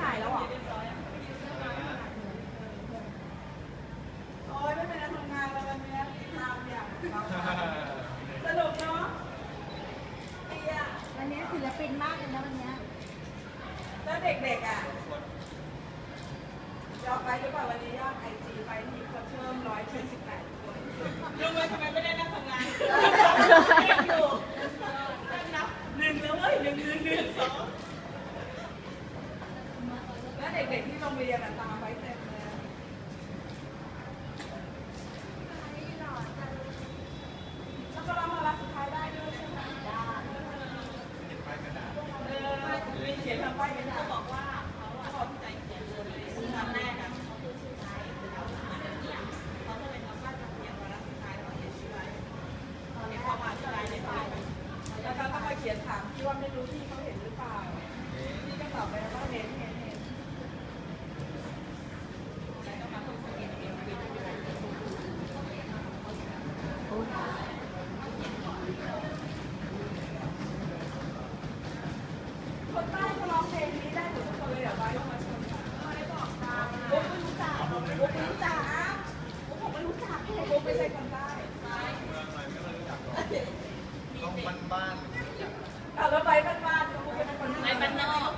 ถ่ายแล้วเหรอโอ้ยไม่เป็นไรทำงานแล้ววันนี้ทำอย่างสนุกเนาะดีอะวันนี้ศิลปินมากเลยนะวันเนี้ยแล้วเด็กๆอะยอดไปหรือเปล่าวันนี้ยอดไอจีไปมีคนเพิ่อยเจ็ดสิบแปดคนรู้ไหมทำไมไม่ได้นั่งทำงานอยู่นั่งนับหนึ่งแล้วเว้ยหนึ่งหนึ่งหนึ่งสองแล้วเด็กๆที่โรงเรียนอะตามไว้เต็มเลยแล้วก็รับมารับสุดท้ายได้ด้วยใช่ไหมได้เห็นเออมีเขียนทางป้ายกันเขาบอกว่าเขาอะเขาใจเขียนเลยครั้งแรกอะเขาพูดชื่อไทยแล้วเนี่ยเขาก็เลยทำป้ายทะเบียนวาระสุดท้ายเขาเขียนชื่อไว้ในความหมายชื่ออะไรในป้ายแล้วเขาก็มาเขียนถามที่ว่าไม่รู้ที่เขาเห็นหรือเปล่าพี่ก็ตอบไปแล้วว่าเห็นเห็นเห็นแล้วก็มาพูดสกินเดียวกันคนใต้เขาร้องเพลงนี้ได้หมดทุกคนเลยเหรอบ้านมาชมกันไม่บอกตามบุ๊กไม่รู้จักบุ๊กไม่รู้จักบุ๊กผมไม่รู้จักบุ๊ก ไม่ใช่คนใต้เมืองอะไรไม่เคยรู้จักหรอกต้องบ้านบ้านอะแล้วไปบ้านๆบุ๊กเป็นคนไปบ้านนอก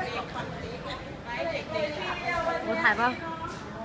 เด็กๆเด็กๆที่เรียกว่า โอ้ถ่ายป่ะ ที่